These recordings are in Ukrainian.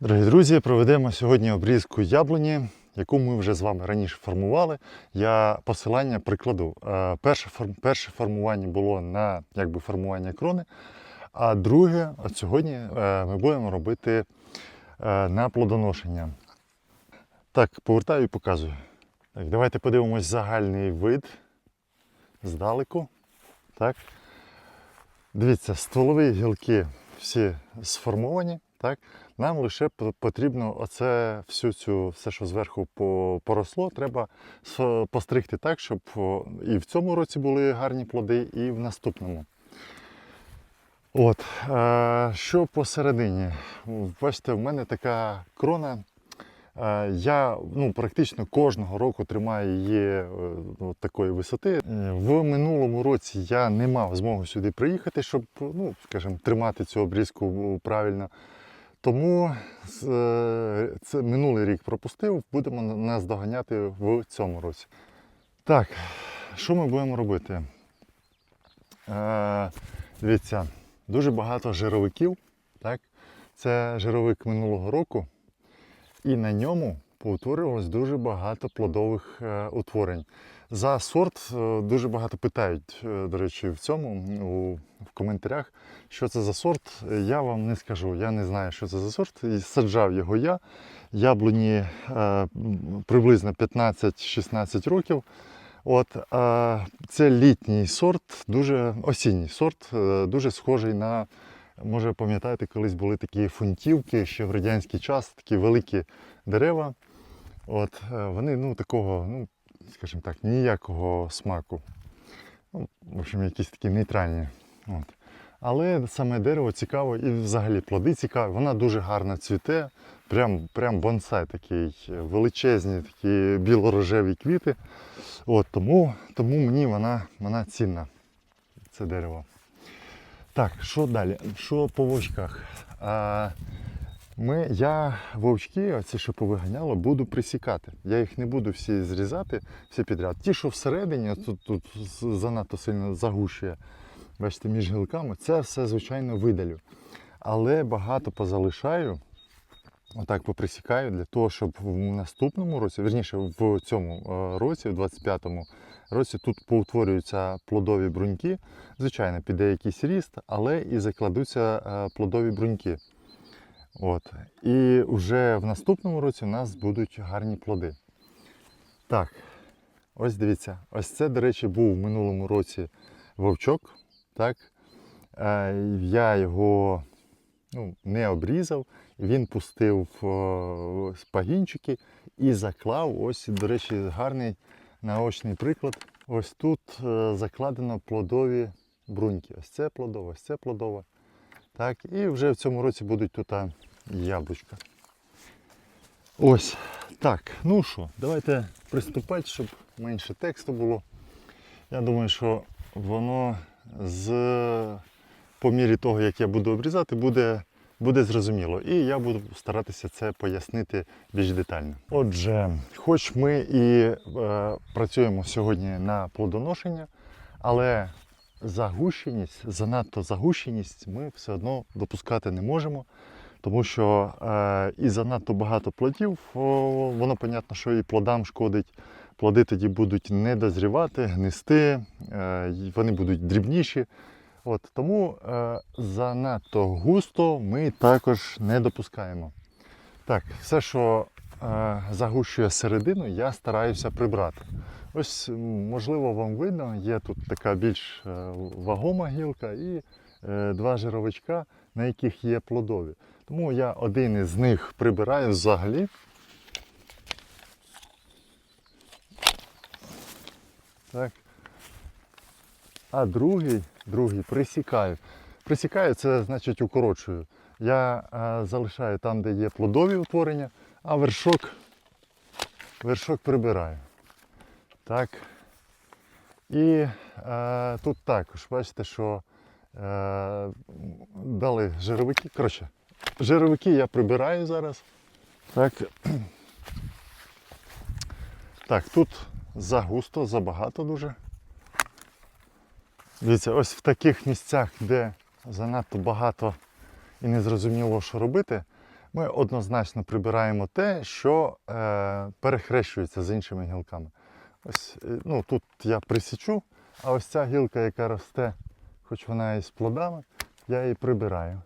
Дорогі друзі, проведемо сьогодні обрізку яблуні, яку ми вже з вами раніше формували. Я посилання прикладу. Е, Перше, перше формування було на якби, формування крони, а друге, от сьогодні е, ми будемо робити е, на плодоношення. Так, повертаю і показую. Так, давайте подивимось загальний вид здалеку. Так. Дивіться, стволові гілки всі сформовані. Так? Нам лише потрібно оце всю цю, все, що зверху поросло, треба постригти так, щоб і в цьому році були гарні плоди, і в наступному. От, е, що посередині? Бачите, в мене така крона. Е, Я ну, практично кожного року тримаю її е, ну, такої висоти. В минулому році я не мав змоги сюди приїхати, щоб ну, скажімо, тримати цю обрізку правильно. Тому е, це минулий рік пропустив, будемо на- нас доганяти в цьому році. Так, що ми будемо робити? Е, дивіться, дуже багато жировиків. Так? Це жировик минулого року. І на ньому поутворювалось дуже багато плодових е, утворень. За сорт е, дуже багато питають, е, до речі, в цьому у, в коментарях, що це за сорт. Я вам не скажу, я не знаю, що це за сорт. І саджав його я. Яблуні е, приблизно 15-16 років. От, е, це літній сорт, дуже осінній сорт, е, дуже схожий на Може, пам'ятаєте, колись були такі фунтівки ще в радянський час, такі великі дерева. От, е, вони ну, такого, ну, скажімо так, ніякого смаку. Ну, в общем, якісь такі нейтральні. От. Але саме дерево цікаво і взагалі плоди цікаві. Вона дуже гарно цвіте. Прям, прям бонсай такий, величезні такі біло-рожеві квіти. От, тому, тому мені вона, вона цінна, це дерево. Так, що далі? Що по вовчках? А, ми, я вовчки, оці, що повиганяло, буду присікати. Я їх не буду всі зрізати, всі підряд. Ті, що всередині, тут, тут занадто сильно загущує, бачите, між гілками, це все, звичайно, видалю. Але багато позалишаю, отак поприсікаю, для того, щоб в наступному році, вірніше, в цьому е, році, в 25-му році, тут поутворюються плодові бруньки. Звичайно, піде якийсь ріст, але і закладуться е, плодові бруньки. От. І вже в наступному році у нас будуть гарні плоди. Так, ось дивіться, ось це, до речі, був в минулому році вовчок. Так? Е, Я його ну, не обрізав, він пустив е, пагінчики і заклав. Ось, до речі, гарний наочний приклад. Ось тут е, закладено плодові бруньки. Ось це плодове, ось це плодове. Так, і вже в цьому році будуть тут яблучка. Ось. Так, ну що, давайте приступати, щоб менше тексту було. Я думаю, що воно з по мірі того, як я буду обрізати, буде, буде зрозуміло. І я буду старатися це пояснити більш детально. Отже, хоч ми і е, працюємо сьогодні на плодоношення, але загущеність, занадто загущеність ми все одно допускати не можемо. Тому що е, і занадто багато плодів, о, воно, понятно, що і плодам шкодить. Плоди тоді будуть не дозрівати, гнисти, е, вони будуть дрібніші. От, тому е, занадто густо ми також не допускаємо. Так, все, що е, загущує середину, я стараюся прибрати. Ось, можливо, вам видно, є тут така більш е, вагома гілка і е, два жировичка, на яких є плодові. Тому я один із них прибираю взагалі. Так. А другий, другий присікаю. Присікаю, це значить укорочую. Я е, залишаю там, де є плодові утворення, а вершок, вершок прибираю. Так. І е, тут також, бачите, що дали жировики. Коротше, жировики я прибираю зараз. Так. Так, тут загусто, забагато дуже. Дивіться, ось в таких місцях, де занадто багато і не зрозуміло, що робити, ми однозначно прибираємо те, що е, перехрещується з іншими гілками. Ось е, ну, тут я присічу, а ось ця гілка, яка росте, хоч вона і з плодами, я її прибираю.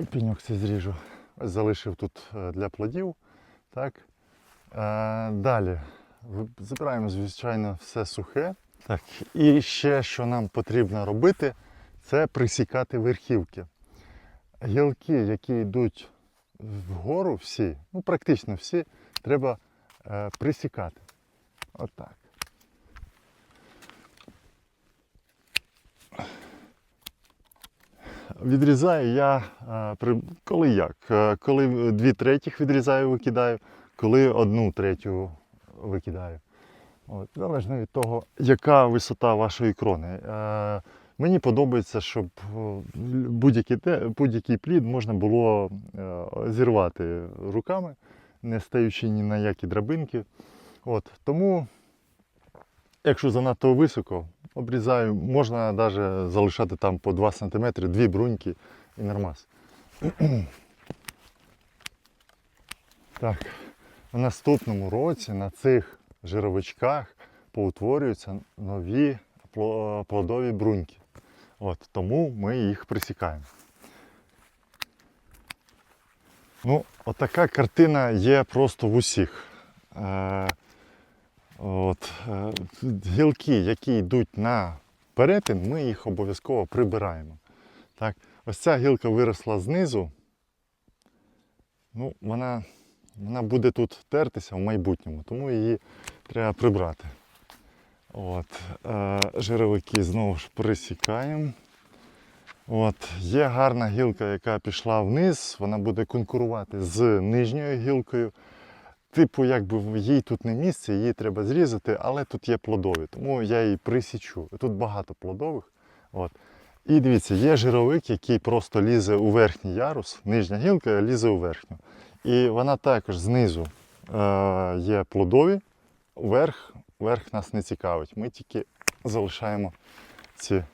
І піньок цей зріжу. Ось залишив тут е, для плодів. Так. Е, далі забираємо, звичайно, все сухе. Так. І ще, що нам потрібно робити, це присікати верхівки. Гілки, які йдуть вгору, всі, ну практично всі, треба е, присікати. Отак. Відрізаю я е, коли як? Е, Коли дві третіх відрізаю, викидаю, коли одну третю викидаю. От, залежно від того, яка висота вашої крони. Е, мені подобається, щоб е, будь-який, будь-який плід можна було е, зірвати руками, не стаючи ні на які драбинки. От, тому, якщо занадто високо, обрізаю, можна навіть залишати там по 2 см, дві бруньки і нормас. Так, в наступному році на цих жировичках поутворюються нові плодові бруньки. От, тому ми їх присікаємо. Ну, отака картина є просто в усіх. От, е, гілки, які йдуть на перетин, ми їх обов'язково прибираємо. Так, ось ця гілка виросла знизу. Ну, вона, вона буде тут тертися в майбутньому, тому її треба прибрати. От, е, жировики знову ж присікаємо. От, є гарна гілка, яка пішла вниз, вона буде конкурувати з нижньою гілкою. Типу, якби їй тут не місце, її треба зрізати, але тут є плодові, тому я її присічу. Тут багато плодових. От. І дивіться, є жировик, який просто лізе у верхній ярус, нижня гілка лізе у верхню. І вона також знизу е, є плодові, верх, верх нас не цікавить. Ми тільки залишаємо ці.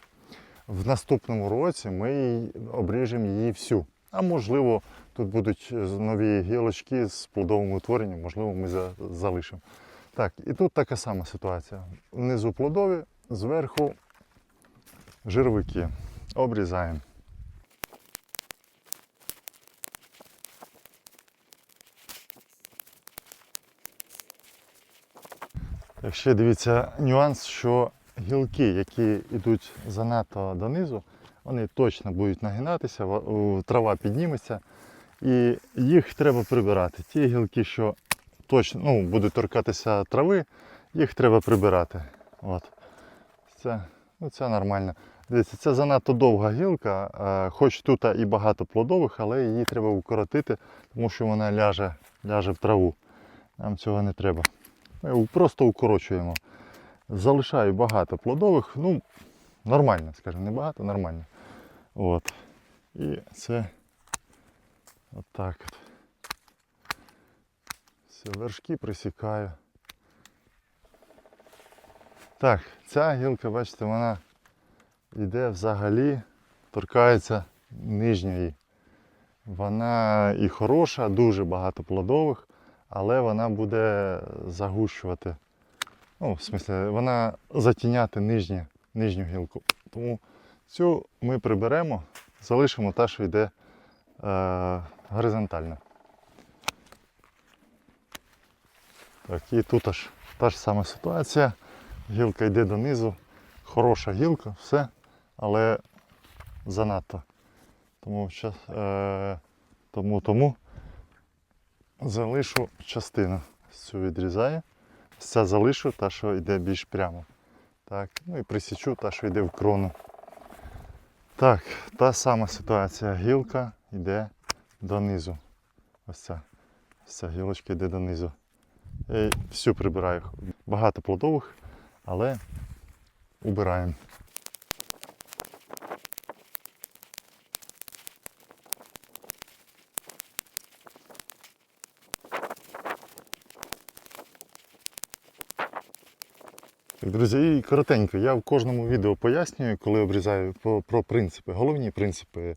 В наступному році ми обріжемо її всю. А можливо, тут будуть е, нові гілочки з плодовим утворенням, можливо, ми за- залишимо. Так, і тут така сама ситуація. Внизу плодові, зверху жировики. Обрізаємо. Так, ще дивіться нюанс, що гілки, які йдуть занадто донизу, вони точно будуть нагинатися, трава підніметься, і їх треба прибирати. Ті гілки, що точно ну, будуть торкатися трави, їх треба прибирати. От. Це, ну, це нормально. Дивіться, це занадто довга гілка, е, хоч тут і багато плодових, але її треба укоротити, тому що вона ляже, ляже в траву. Нам цього не треба. Ми просто укорочуємо. Залишаю багато плодових, ну, нормально, скажімо, не багато, нормально. От. І це отак от. Все, вершки присікаю. Так, ця гілка, бачите, вона йде взагалі, торкається нижньої. Вона і хороша, дуже багато плодових, але вона буде загущувати. Ну, в смислі, вона затіняти нижнє, нижню гілку. Тому цю ми приберемо, залишимо та, що йде е, горизонтально. Так, і тут аж та ж сама ситуація. Гілка йде донизу. Хороша гілка, все, але занадто. Тому, е, тому, тому залишу частину. Цю відрізаю. Ця залишу, та, що йде більш прямо. Так, ну і присічу та, що йде в крону. Так, та сама ситуація. Гілка йде донизу. Ось ця. Ось ця гілочка йде донизу. І всю прибираю. Багато плодових, але убираємо. Друзі, і коротенько, я в кожному відео пояснюю, коли обрізаю про, про принципи, головні принципи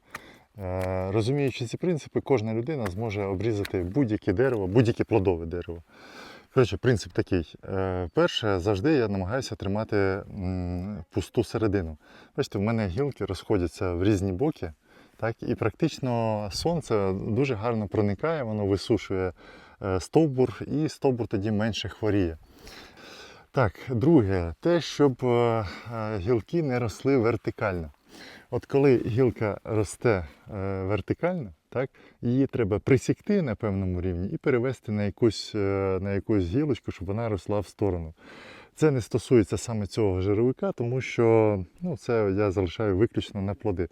Е, Розуміючи ці принципи, кожна людина зможе обрізати будь-яке дерево, будь-яке плодове дерево. Коротше, принцип такий. Е, Перше, завжди я намагаюся тримати м, пусту середину. Бачите, в мене гілки розходяться в різні боки, так, і практично сонце дуже гарно проникає, воно висушує е, стовбур, і стовбур тоді менше хворіє. Так, друге, те, щоб е, е, гілки не росли вертикально. От коли гілка росте е, вертикально, так, її треба присікти на певному рівні і перевести на якусь, на якусь гілочку, щоб вона росла в сторону. Це не стосується саме цього жировика, тому що ну, це я залишаю виключно на плоди.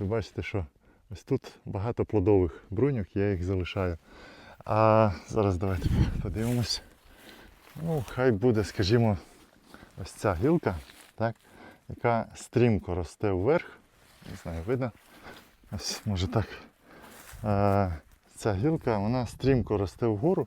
Ви бачите, що ось тут багато плодових бруньок, я їх залишаю. А зараз давайте подивимось. Ну, хай буде, скажімо, ось ця гілка, так, яка стрімко росте вверх. Не знаю, видно. Ось може так. Е, ця гілка вона стрімко росте вгору.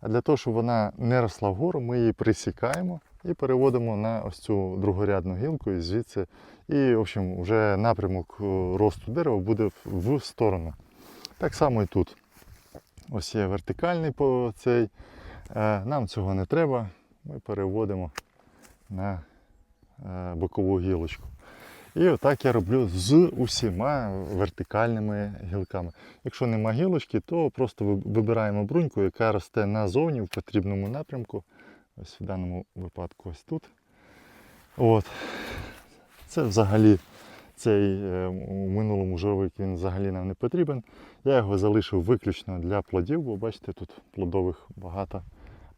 А для того, щоб вона не росла вгору, ми її присікаємо і переводимо на ось цю другорядну гілку і звідси. І, в общем, вже напрямок е, росту дерева буде в- сторону. Так само і тут. Ось є вертикальний по цей. Е, Нам цього не треба. Ми переводимо на е, бокову гілочку. І отак я роблю з усіма вертикальними гілками. Якщо нема гілочки, то просто вибираємо бруньку, яка росте назовні в потрібному напрямку. Ось в даному випадку ось тут. От. Це взагалі цей е, у минулому жировик він взагалі нам не потрібен. Я його залишив виключно для плодів, бо бачите, тут плодових багато.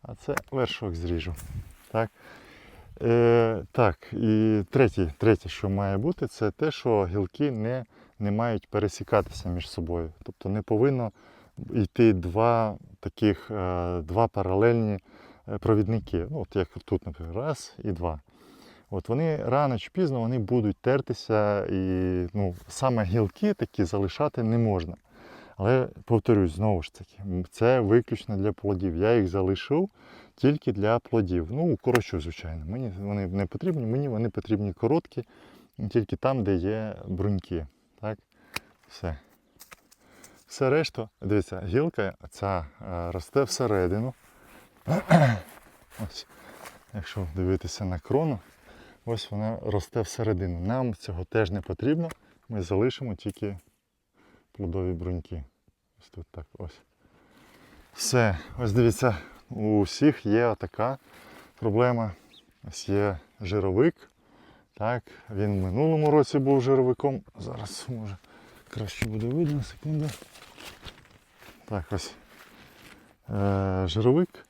А це вершок зріжу. Так. Е, так, і третє, третє, що має бути, це те, що гілки не, не мають пересікатися між собою. Тобто не повинно йти два таких, е, два паралельні е, провідники. Ну, от як тут, наприклад, раз і два. От вони рано чи пізно вони будуть тертися, і ну, саме гілки такі залишати не можна. Але повторюсь, знову ж таки, це виключно для плодів. Я їх залишив тільки для плодів. Ну, коротше, звичайно. Мені вони не потрібні, мені вони потрібні короткі, тільки там, де є бруньки. Так? Все. Все решта, дивіться, гілка ця е, росте всередину. Ось, якщо дивитися на крону, ось вона росте всередину. Нам цього теж не потрібно. Ми залишимо тільки плодові бруньки. Ось тут так ось. Все, ось дивіться, у всіх є така проблема. Ось є жировик. Так, він в минулому році був жировиком. Зараз може краще буде видно, секунду. Так, ось. Е, жировик.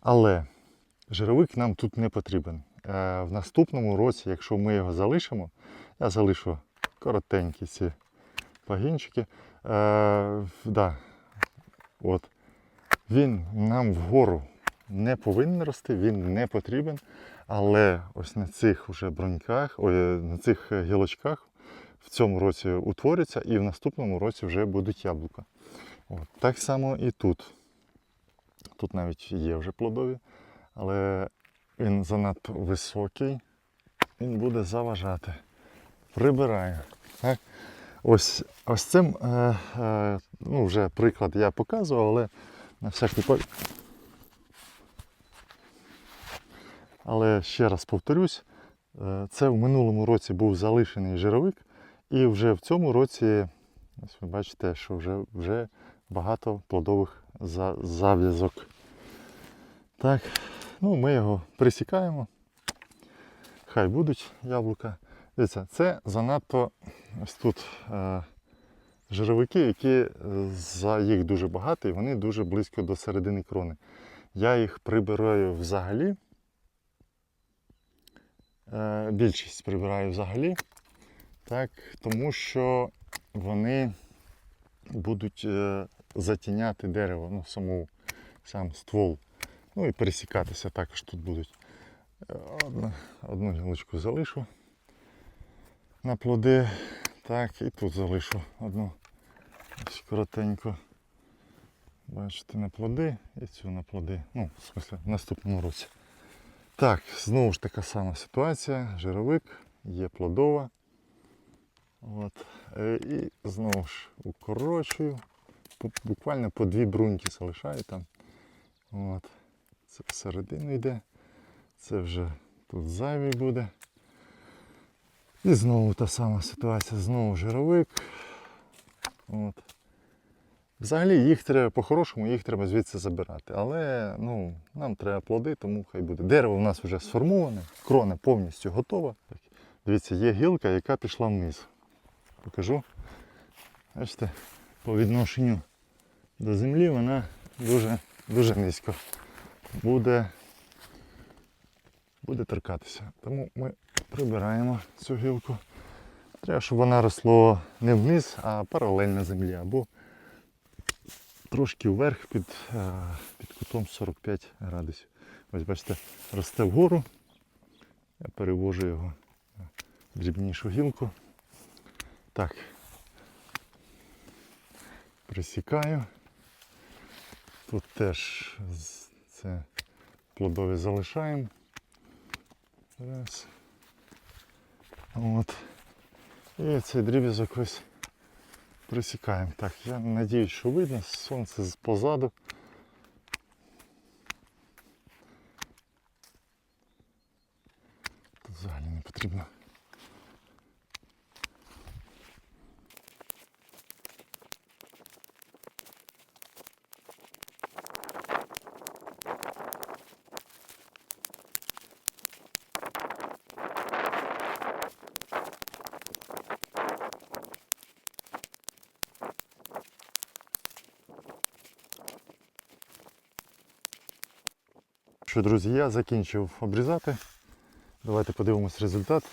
Але жировик нам тут не потрібен. Е, в наступному році, якщо ми його залишимо, я залишу коротенькі ці пагінчики. Е, да, от. Він нам вгору не повинен рости, він не потрібен. Але ось на цих уже броньках, ой, на цих е, гілочках в цьому році утворяться і в наступному році вже будуть яблука. От. Так само і тут. Тут навіть є вже плодові, але він занадто високий, він буде заважати. Прибираю. Так? Ось, ось цим е, е, ну, вже приклад я показував, але на всякий випадок. Але ще раз повторюсь, е, це в минулому році був залишений жировик, і вже в цьому році, ось ви бачите, що вже, вже багато плодових за- зав'язок. Так, ну ми його присікаємо. Хай будуть яблука. Дивіться, це занадто ось тут е, жировики, які е, за їх дуже багато і вони дуже близько до середини крони. Я їх прибираю взагалі. Е, більшість прибираю взагалі, так, тому що вони будуть е, затіняти дерево, ну, саму, сам ствол. Ну і пересікатися також тут будуть. Е, Одну, одну гілочку залишу на плоди. Так, і тут залишу одну ось коротенько. Бачите, на плоди і цю на плоди. Ну, в смысле, в наступному році. Так, знову ж така сама ситуація. Жировик, є плодова. От. Е, І знову ж укорочую. Буквально по дві бруньки залишаю там. От. Це всередину йде. Це вже тут зайвий буде. І знову та сама ситуація, знову жировик. От. Взагалі їх треба, по-хорошому їх треба звідси забирати. Але ну, нам треба плоди, тому хай буде. Дерево у нас вже сформоване, крона повністю готова. Так, Дивіться, є гілка, яка пішла вниз. Покажу. Бачите, по відношенню до землі вона дуже, дуже низько буде, буде торкатися. Тому ми прибираємо цю гілку. Треба, щоб вона росло не вниз, а паралельно землі. Або трошки вверх під, е, під кутом 45 градусів. Ось бачите, росте вгору. Я перевожу його на дрібнішу гілку. Так. Присікаю. Тут теж це плодові залишаємо. Раз. От. І цей дріб'язок ось присікаємо. Так, я надіюсь, що видно, сонце позаду. Тут взагалі не потрібно. Що, друзі, я закінчив обрізати. Давайте подивимось результат.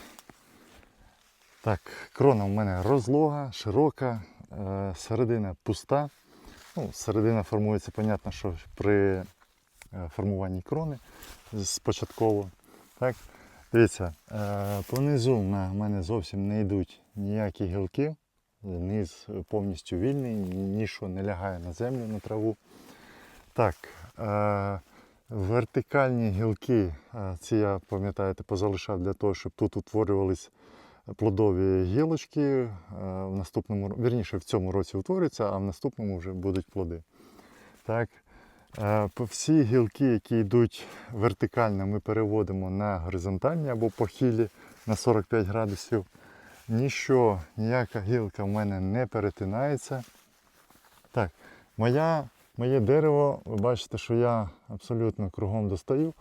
Так, крона в мене розлога, широка, е, середина пуста. Ну, середина формується, понятно, що при е, формуванні крони спочатково. Так. Дивіться, е, понизу на мене зовсім не йдуть ніякі гілки. Низ повністю вільний, нічого не лягає на землю, на траву. Так, вертикальні гілки, е, ці я пам'ятаєте, позалишав для того, щоб тут утворювались плодові гілочки. Е, В наступному, вірніше, в цьому році утворюються, а в наступному вже будуть плоди. Так. Е, Всі гілки, які йдуть вертикально, ми переводимо на горизонтальні або похилі на 45 градусів. Ніщо, ніяка гілка в мене не перетинається. Так, моя, моє дерево, ви бачите, що я абсолютно кругом достаю.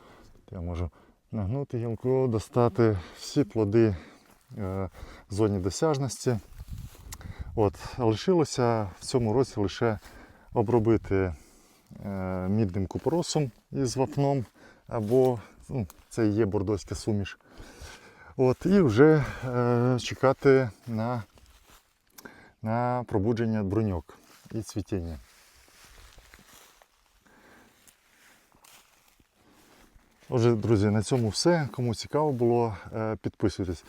Я можу нагнути гілку, достати всі плоди е, в зоні досяжності. От, лишилося в цьому році лише обробити е, мідним купоросом із вапном, або ну, це і є бордоська суміш. От, і вже е, чекати на, на пробудження бруньок і цвітіння. Отже, друзі, на цьому все. Кому цікаво було, е, підписуйтесь.